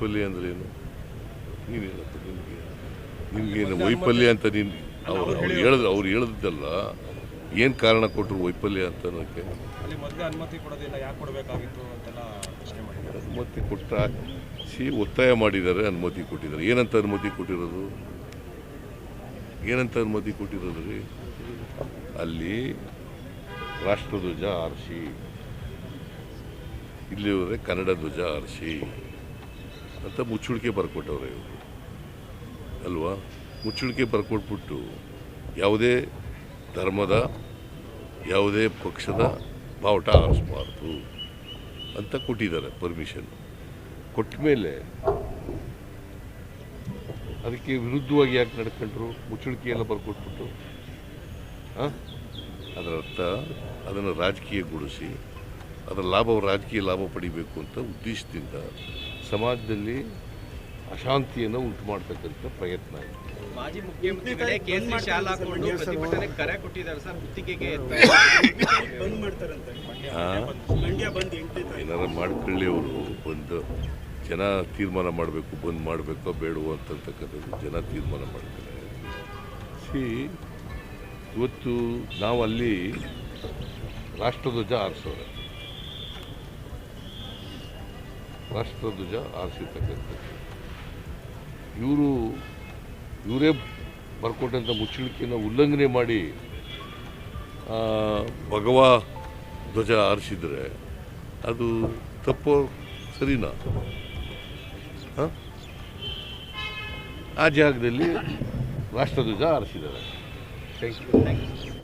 ವೈಫಲ್ಯ ಅಂದ್ರೆ ಏನು? ನೀನು ನಿಮಗೆ ನಿನಗೆ. ನಿನಗೇನು ವೈಫಲ್ಯ ಅಂತ ನೀನು ಅವ್ರು ಅವ್ರು ಹೇಳಿದ್ರು ಅವ್ರು ಹೇಳಿದ್ದಲ್ಲ ಏನು ಕಾರಣ ಕೊಟ್ಟರು ವೈಫಲ್ಯ ಅಂತ ಅನ್ನೋಕ್ಕೆ ಅನುಮತಿ ಕೊಟ್ಟ ಸಿ ಒತ್ತಾಯ ಮಾಡಿದ್ದಾರೆ ಅನುಮತಿ ಕೊಟ್ಟಿದ್ದಾರೆ. ಏನಂತ ಅನುಮತಿ ಕೊಟ್ಟಿರೋದು? ಏನಂತ ಅನುಮತಿ ಕೊಟ್ಟಿರೋದು ರೀ? ಅಲ್ಲಿ ರಾಷ್ಟ್ರಧ್ವಜ ಆರಿಸಿ. ಇಲ್ಲಿ ಹೋದರೆ ಕನ್ನಡ ಧ್ವಜ ಆರಿಸಿ. ಅಂತ ಮುಚ್ಚುಳಿಕೆ ಬರ್ಕೊಟ್ಟವ್ರೆ ಇವರು. ಅಲ್ವಾ? ಮುಚ್ಚುಳಿಕೆ ಬರ್ಕೊಟ್ಬಿಟ್ಟು ಯಾವುದೇ ಧರ್ಮದ, ಯಾವುದೇ ಪಕ್ಷದ ಬಾವುಟ ಆರಿಸ್ಬಾರ್ದು ಅಂತ ಕೊಟ್ಟಿದ್ದಾರೆ ಪರ್ಮಿಷನ್ ಕೊಟ್ಟ ಮೇಲೆ ಅದಕ್ಕೆ ವಿರುದ್ಧವಾಗಿ ಯಾಕೆ ನಡ್ಕೊಂಡ್ರು? ಮುಚ್ಚುಳಿಕೆಯೆಲ್ಲ ಬರ್ಕೊಟ್ಬಿಟ್ಟು. ಹಾಂ ಅದರ ಅರ್ಥ, ಅದನ್ನು ರಾಜಕೀಯಗೊಳಿಸಿ, ಅದರ ಲಾಭ ರಾಜಕೀಯ ಲಾಭ ಪಡಿಬೇಕು ಅಂತ ಉದ್ದೇಶದಿಂದ ಸಮಾಜದಲ್ಲಿ ಅಶಾಂತಿಯನ್ನು ಉಂಟು ಮಾಡ್ತಕ್ಕಂಥ ಪ್ರಯತ್ನ ಇದೆ. ಮಾಜಿ ಮುಖ್ಯಮಂತ್ರಿಗಳೇ ಕೇಸರಿ ಶಾಲ್ ಹಾಕೊಂಡು ಪ್ರತಿಭಟನೆ ಕರೆ ಕೊಟ್ಟಿದ್ದಾರೆ ಸರ್ ಗುತ್ತಿಗೆಗೆ ಬಂದ್ ಮಾಡ್ತಾರಂತೆ. ಹಾಂ? ಮಂಡ್ಯ ಬಂದ್ ಎಂಟನೇ ತಾರೀಕು. ಏನಾರ ಮಾಡ್ಕೊಳ್ಳಿ ಅವರು ಬಂದು ಜನ ತೀರ್ಮಾನ ಮಾಡಬೇಕು ಬಂದ್ ಮಾಡಬೇಕೋ ಬೇಡವೋ ಅಂತಕ್ಕಂಥದ್ದು ಜನ ತೀರ್ಮಾನ ಮಾಡ್ತಾರೆ. ಸಿ ಇವತ್ತು ನಾವಲ್ಲಿ ಅಲ್ಲಿ ರಾಷ್ಟ್ರಧ್ವಜ ಆರಿಸೋರೆ ರಾಷ್ಟ್ರಧ್ವಜ ಆರಿಸಿರ್ತಕ್ಕಂಥದ್ದು. ಇವರು, ಇವರೇ ಬರ್ಕೊಟ್ಟಂಥ ಮುಚ್ಚಳಿಕೆಯನ್ನು ಉಲ್ಲಂಘನೆ ಮಾಡಿ ಭಗವಾ ಧ್ವಜ ಆರಿಸಿದರೆ ಅದು ತಪ್ಪು ಸರಿನಾ? ಆ ಜಾಗದಲ್ಲಿ ರಾಷ್ಟ್ರಧ್ವಜ ಆರಿಸಿದ್ದಾರೆ. Thank you